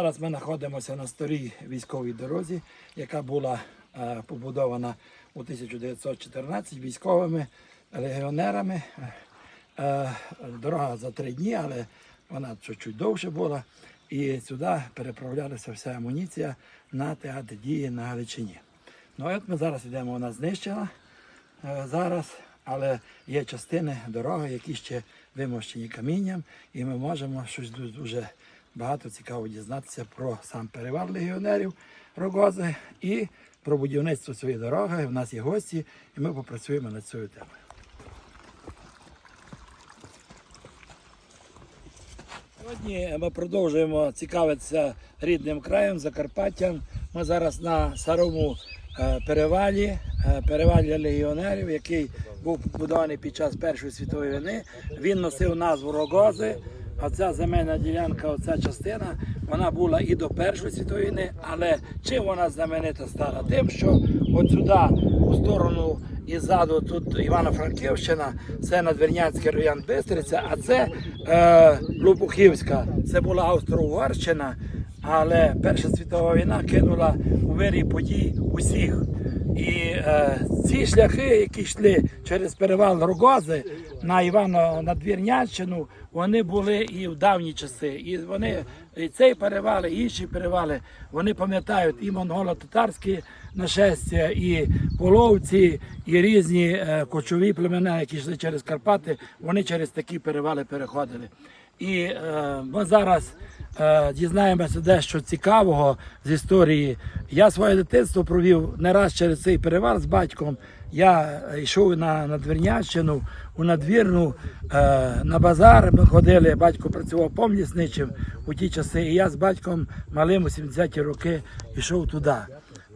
Зараз ми знаходимося на старій військовій дорозі, яка була е, побудована у 1914 військовими легіонерами. Е, Дорога за три дні, але вона чуть-чуть довше була. І сюди переправлялася вся амуніція на театр дії на Галичині. Ну от ми зараз йдемо, вона знищена е, зараз, але є частини дороги, які ще вимощені камінням, і ми можемо щось ду- дуже багато цікаво дізнатися про сам перевал легіонерів Рогози і про будівництво цієї дороги. У нас є гості, і ми попрацюємо над цією темою. Сьогодні ми продовжуємо цікавитися рідним краєм, Закарпаттям. Ми зараз на старому е, перевалі, е, перевалі легіонерів, який був побудований під час Першої світової війни. Він носив назву Рогози. А ця земельна ділянка, оця частина, вона була і до Першої світової війни, але чим вона знаменита стала? Тим, що от сюди, у сторону і ззаду тут Івано-Франківщина, це Надвірнянський район Бистриця, а це е, Лопухівська, це була Австро-Угорщина, але Перша світова війна кинула у вирі подій усіх. І е, ці шляхи, які йшли через перевал Рогози на Івано Надвірнянщину, вони були і в давні часи. І вони і цей перевал, і інші перевали, вони пам'ятають і монголо-татарські нашестя, і половці, і різні е, кочові племена, які йшли через Карпати, вони через такі перевали переходили. І е, ми зараз дізнаємося дещо цікавого з історії. Я своє дитинство провів не раз через цей перевал з батьком. Я е, йшов на Надвірнянщину, у надвірну е, на базар. Ми ходили, батько працював помнісничим у ті часи. І я з батьком малим у 70-ті роки йшов туди.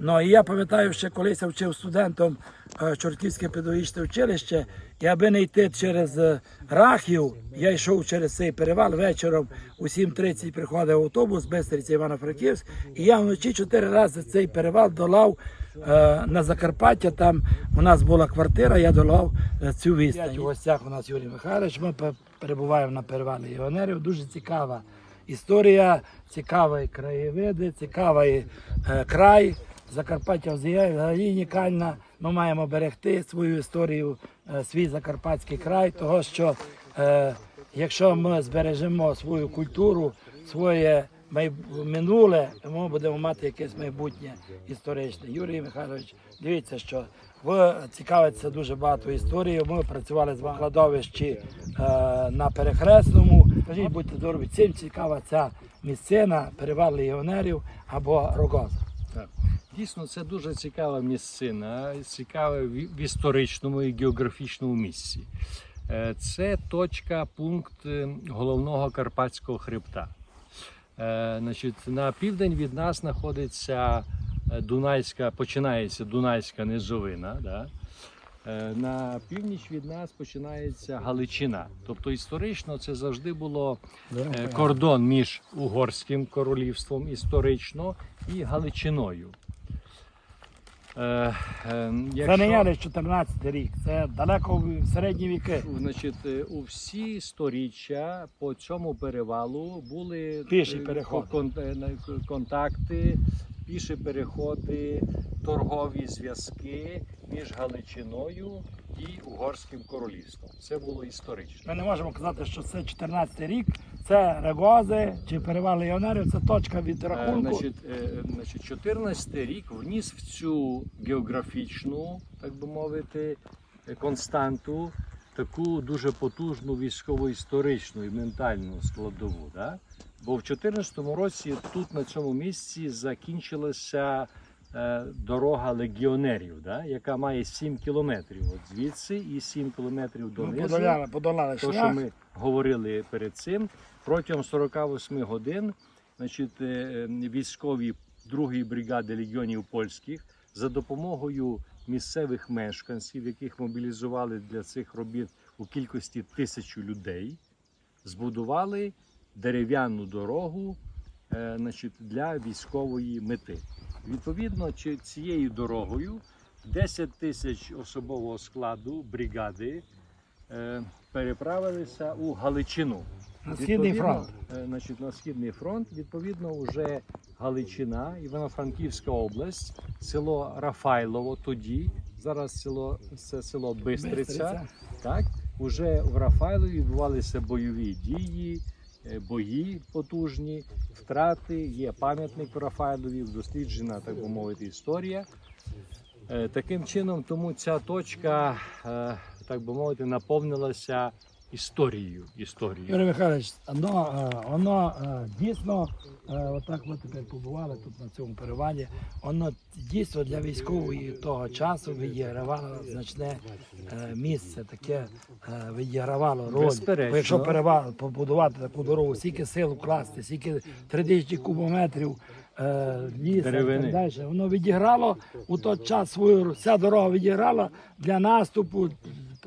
Ну і я пам'ятаю, ще колись я вчив студентом е, Чортківське педагогічне училище, і аби не йти через е, Рахів, я йшов через цей перевал вечором у 7.30 приходив автобус Бестриці Івано-Франківськ, і я вночі чотири рази цей перевал долав е, на Закарпаття. Там у нас була квартира, я долав е, цю відстань. У гостях у нас Юрій Михайлович. Ми перебуваємо на перевалі Іонерів. Дуже цікава історія, цікаві краєвиди, цікавий е, край. Закарпаття взагалі унікальна. Ми маємо берегти свою історію, е, свій закарпатський край, того що е, якщо ми збережемо свою культуру, своє минуле, ми будемо мати якесь майбутнє історичне. Юрій Михайлович, дивіться, що ви цікавитеся дуже багато історією. Ми працювали з вами в кладовищі е, на перехресному. Скажіть, будьте добрі, чим цікава ця місцина, перевал легіонерів або рогоза? Дійсно, це дуже цікава місцина, цікава в історичному і географічному місці. Е, Це точка, пункт е, головного Карпатського хребта. Е, Значить, на південь від нас знаходиться Дунайська, починається Дунайська низовина. Да? На північ від нас починається Галичина. Тобто історично це завжди було кордон між Угорським королівством історично і Галичиною. Е, е, Це не якщо- я десь 14 рік, це далеко в середні віки. Значить, е, у всі сторіччя по цьому перевалу були Піші переходи. кон- контакти, піші переходи, торгові зв'язки між Галичиною і Угорським королівством. Це було історично. Ми не можемо казати, що це 14 рік, це регози чи перевал легіонерів, це точка від Е, рахунку. Значить, е, значить, 14 рік вніс в цю географічну, так би мовити, константу таку дуже потужну військово-історичну і ментальну складову. Да? Бо в 2014 році тут на цьому місці закінчилася е, дорога легіонерів, да? яка має 7 кілометрів от звідси і 7 кілометрів Ми донизу. подоляли, подолали То, що ми говорили перед цим, протягом 48 годин значить, е, е, військові 2-ї бригади легіонів польських за допомогою місцевих мешканців, яких мобілізували для цих робіт у кількості тисячу людей, збудували дерев'яну дорогу е, значить, для військової мети. Відповідно, цією дорогою 10 тисяч особового складу бригади переправилися у Галичину. На Східний фронт. е, Значить, на Східний фронт, відповідно, вже Галичина, Івано-Франківська область, село Рафайлово тоді. Зараз село це село Бистриця. Бистриця. Так, уже в Рафайлові відбувалися бойові дії, е, бої потужні, втрати. Є пам'ятник в Рафайлові, досліджена, так би мовити, історія. Е, Таким чином, тому ця точка, так би мовити, наповнилася історією. історією. Юрій Михайлович, воно, е, воно дійсно, отак ми тепер побували тут на цьому перевалі, воно дійсно для військової того часу відігравало значне е, місце, таке е, відігравало роль. Безперечно. Якщо перевал, побудувати таку дорогу, скільки сил вкласти, скільки 3000 кубометрів е, так далі, воно відіграло у той час свою вся дорога відіграла для наступу.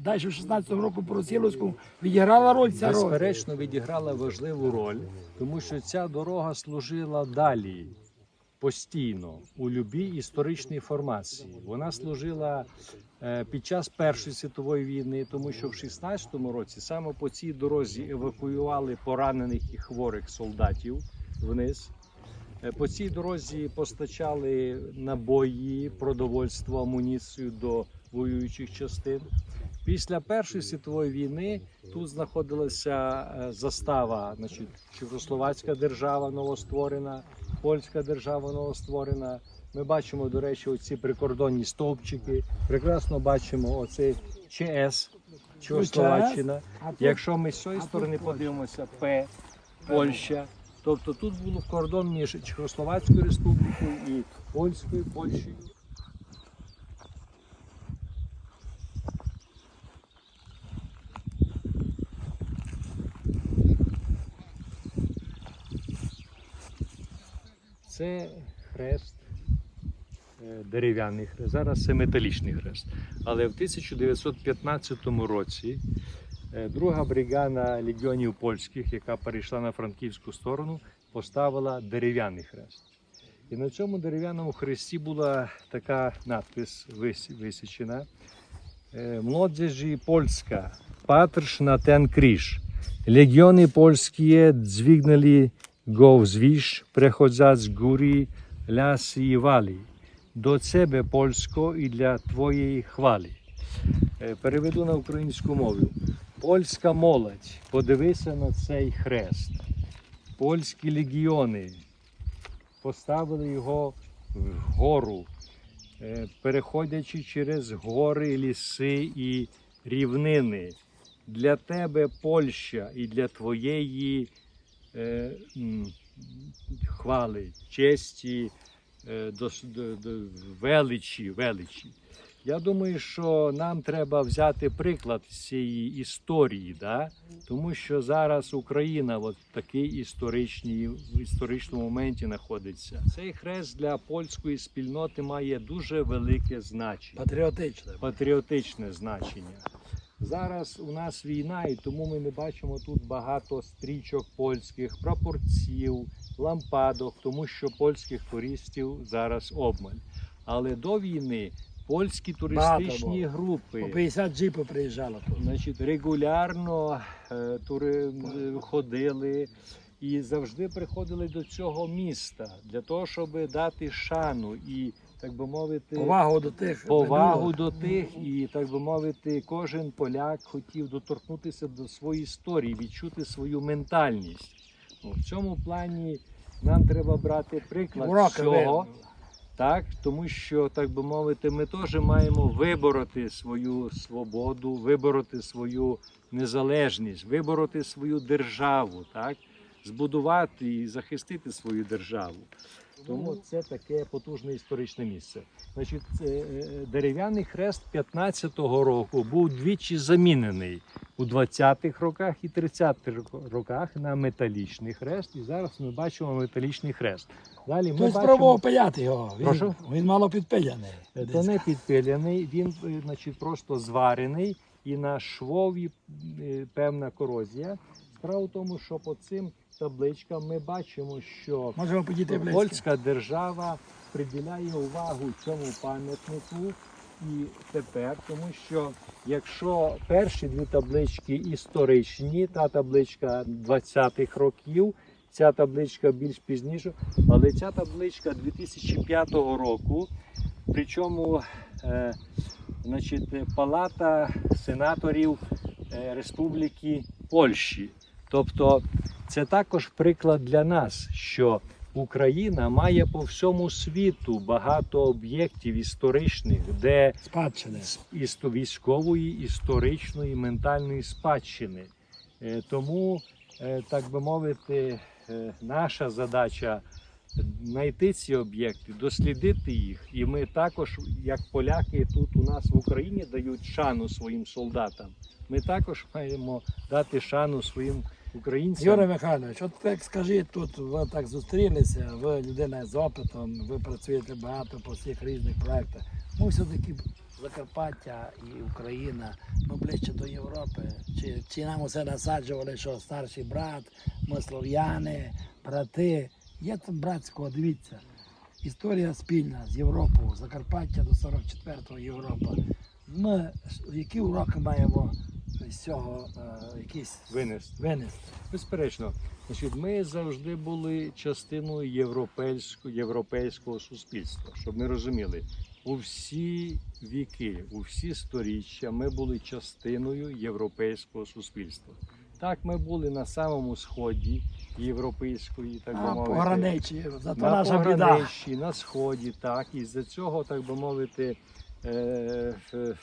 Далі в 16-му року по Росіловському відіграла роль ця роль. безперечно відіграла важливу роль, тому що ця дорога служила далі постійно у любій історичній формації. Вона служила е, під час Першої світової війни, тому що в 16-му році саме по цій дорозі евакуювали поранених і хворих солдатів вниз. Е, По цій дорозі постачали набої, продовольство, амуніцію до воюючих частин. Після Першої світової війни тут знаходилася е, застава, значить, Чехословацька держава новостворена, польська держава новостворена. Ми бачимо, до речі, оці прикордонні стовпчики. Прекрасно бачимо оцей ЧС, Чехословаччина. Якщо ми з цієї сторони подивимося, П, Польща. Тобто тут було кордон між Чехословацькою республікою і Польською Польщею. Це хрест, е, дерев'яний хрест. Зараз це металічний хрест. Але в 1915 році е, друга бригада легіонів польських, яка перейшла на франківську сторону, поставила дерев'яний хрест. І на цьому дерев'яному хресті була така надпис висічена. Е, Млодзежі польська, patrz na ten krzyż. Legiony polskie dźwignęli go wzwyż, przechodząc góry, lasy i wali. До Тебе, Польсько, і для Твоєї хвали. Е, Переведу на українську мову. Польська молодь, подивися на цей хрест. Польські легіони поставили його вгору, е, переходячи через гори, ліси і рівнини. Для тебе Польща і для твоєї хвали, честі, е, величі, величі. Я думаю, що нам треба взяти приклад з цієї історії, да? тому що зараз Україна от в такій історичній, в історичному моменті знаходиться. Цей хрест для польської спільноти має дуже велике значення патріотичне. патріотичне значення. Зараз у нас війна, і тому ми не бачимо тут багато стрічок польських, прапорців, лампадок, тому що польських туристів зараз обмаль. Але до війни польські туристичні Багато групи. По 50 джипів приїжджало тут. Значить, регулярно е, тури м, ходили і завжди приходили до цього міста для того, щоб дати шану і, так би мовити, Повагу до тих. повагу до тих, і так би мовити, кожен поляк хотів доторкнутися до своєї історії, відчути свою ментальність. Ну, в цьому плані нам треба брати приклад Уроки цього. Так, тому що, так би мовити, ми теж маємо вибороти свою свободу, вибороти свою незалежність, вибороти свою державу, так, збудувати і захистити свою державу. Тому це таке потужне історичне місце. Значить, е, е, дерев'яний хрест 15-го року був двічі замінений у 20-х роках і 30-х роках на металічний хрест. І зараз ми бачимо металічний хрест. Далі ми Хтось бачимо... спробував пиляти його. Він, Прошу? він мало підпиляний. Е, То не підпиляний, він е, значить, просто зварений і на швові певна корозія. Справа в тому, що по цим табличкам ми бачимо, що Можемо підійти близько. польська держава приділяє увагу цьому пам'ятнику і тепер, тому що якщо перші дві таблички історичні, та табличка 20-х років, ця табличка більш пізніше, але ця табличка 2005 року, причому е, значить, Палата сенаторів е, Республіки Польщі. Тобто це також приклад для нас, що Україна має по всьому світу багато об'єктів історичних, де Спадщини. військової, історичної, ментальної спадщини. Е, Тому, е, так би мовити, е, наша задача знайти ці об'єкти, дослідити їх. І ми також, як поляки, тут у нас в Україні дають шану своїм солдатам. Ми також маємо дати шану своїм українцям. Юрій Михайлович, от так скажіть, тут ви так зустрілися, ви людина з опитом, ви працюєте багато по всіх різних проєктах. Ми все-таки Закарпаття і Україна, ми ближче до Європи. Чи, чи нам усе насаджували, що старший брат, ми слов'яни, брати. Є там братського, дивіться. Історія спільна з Європою, Закарпаття до 44-го Європа. Ми які уроки маємо з цього е, якісь Винести. винести? Безперечно, значить, ми завжди були частиною європейського, європейського суспільства, щоб ми розуміли, у всі віки, у всі сторіччя ми були частиною європейського суспільства. Так, ми були на самому сході європейської, так би А, мовити, пограничі, зато на наша біда. на сході, так, і з-за цього, так би мовити,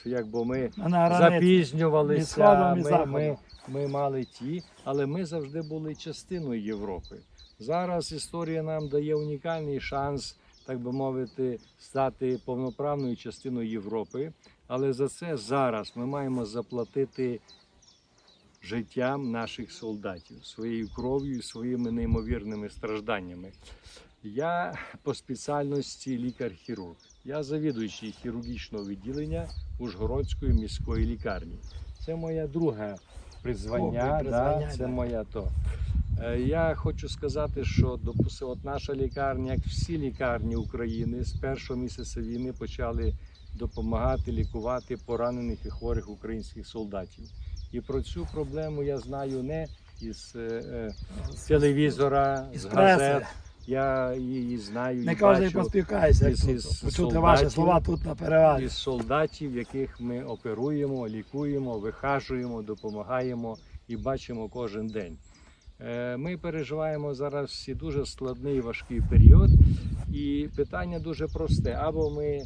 якби ми запізнювалися. Ми, ми, ми мали ті, але ми завжди були частиною Європи. Зараз історія нам дає унікальний шанс, так би мовити, стати повноправною частиною Європи. Але за це зараз ми маємо заплатити життям наших солдатів, своєю кров'ю своїми неймовірними стражданнями. Я по спеціальності лікар-хірург. Я завідуючий хірургічного відділення Ужгородської міської лікарні. Це моя друге призвання. О, призвання, да, це да. моя то. Е, Я хочу сказати, що допустим, от наша лікарня, як всі лікарні України, з першого місяця війни почали допомагати лікувати поранених і хворих українських солдатів. І про цю проблему я знаю не із е, е, телевізора, Із з газет. Я її знаю Не і кожен бачу поспілкається, як із- тут, із почути солдатів. ваші слова тут на перевалі. із солдатів, яких ми оперуємо, лікуємо, вихажуємо, допомагаємо і бачимо кожен день. Е, Ми переживаємо зараз всі дуже складний і важкий період, і питання дуже просте: або ми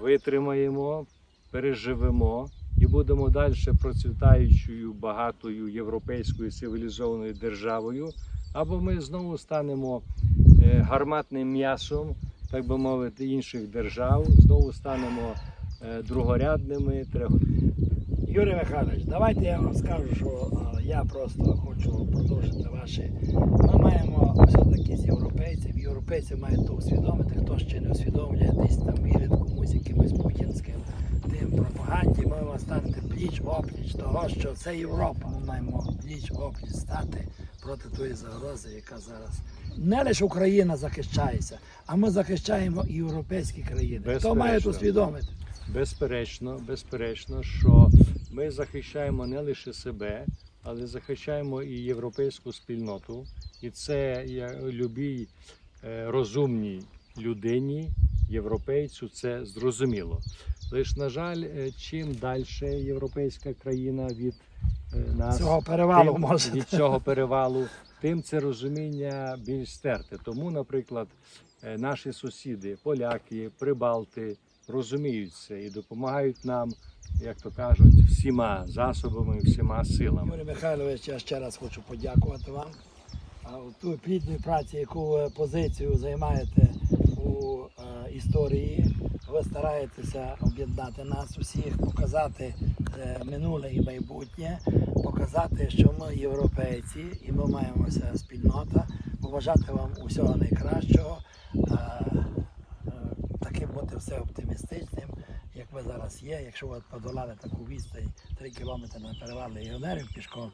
витримаємо, переживемо і будемо далі процвітаючою, багатою європейською цивілізованою державою, або ми знову станемо е, гарматним м'ясом, так би мовити, інших держав, знову станемо е, другорядними, Юрій Михайлович, давайте я вам скажу, що я просто хочу продовжити ваші. Ми маємо все-таки з європейців. Європейці мають то усвідомити, хто ще не усвідомлює, десь там вірить комусь якимось путінським тим пропаганді. Маємо стати пліч опліч того, що це Європа. Ми маємо пліч опліч стати проти тої загрози, яка зараз не лише Україна захищається, а ми захищаємо і європейські країни. Хто має Безперечно. усвідомити? Безперечно, безперечно, що ми захищаємо не лише себе, але захищаємо і європейську спільноту. І це я любій е, розумній людині, європейцю, це зрозуміло. Лиш, на жаль, е, чим далі європейська країна від е, нас Цього перевалу тим, може. від цього перевалу, тим це розуміння більш стерте. Тому, наприклад, е, наші сусіди, поляки, прибалти, розуміють це і допомагають нам, як то кажуть, всіма засобами, всіма силами. Юрій Михайлович, я ще раз хочу подякувати вам. А ту плідної праці, яку ви позицію займаєте у е, історії, ви стараєтеся об'єднати нас усіх, показати е, минуле і майбутнє, показати, що ми європейці і ми маємося спільнота, побажати вам усього найкращого, е, таким бути все оптимістичним, як ви зараз є. Якщо ви подолали таку відстань 3 кілометри на перевал легіонерів пішком,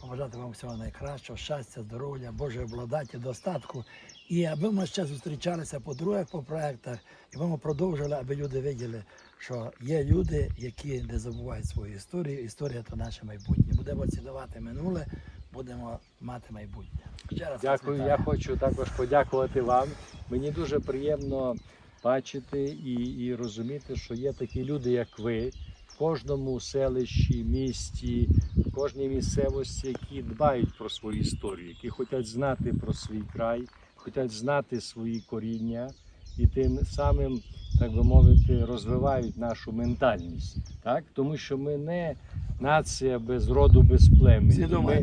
побажати вам всього найкращого, щастя, здоров'я, Божої благодаті, достатку. І аби ми ще зустрічалися по других по проектах, і ми продовжили, аби люди виділи, що є люди, які не забувають свою історію. Історія то наше майбутнє. Будемо цінувати минуле, будемо мати майбутнє. Ще раз Дякую. Я хочу також подякувати вам. Мені дуже приємно бачити і, і розуміти, що є такі люди, як ви, в кожному селищі, місті, в кожній місцевості, які дбають про свою історію, які хочуть знати про свій край, хочуть знати свої коріння і тим самим, так би мовити, розвивають нашу ментальність. Так? Тому що ми не нація без роду, без племені. Ми-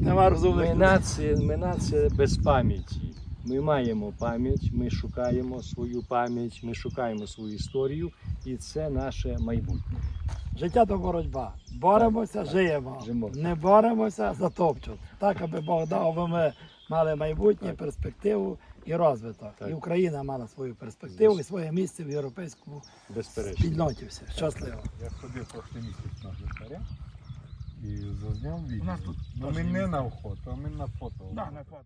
ми нація, ми нація без пам'яті. Ми маємо пам'ять, ми шукаємо свою пам'ять, ми шукаємо свою історію, і це наше майбутнє. Життя то боротьба. Боремося, живемо. Живемо. Не боремося, затопчуть. Так, аби Бог дав, аби ми мали майбутнє, Так. перспективу і розвиток. Так. І Україна мала свою перспективу і своє місце в європейському спільноті. Все. Щасливо. Я ходив прошлий місяць на Житаря і зазняв відео. нас тут ну, ми не на охоту, а ми на фото. Да, на фото.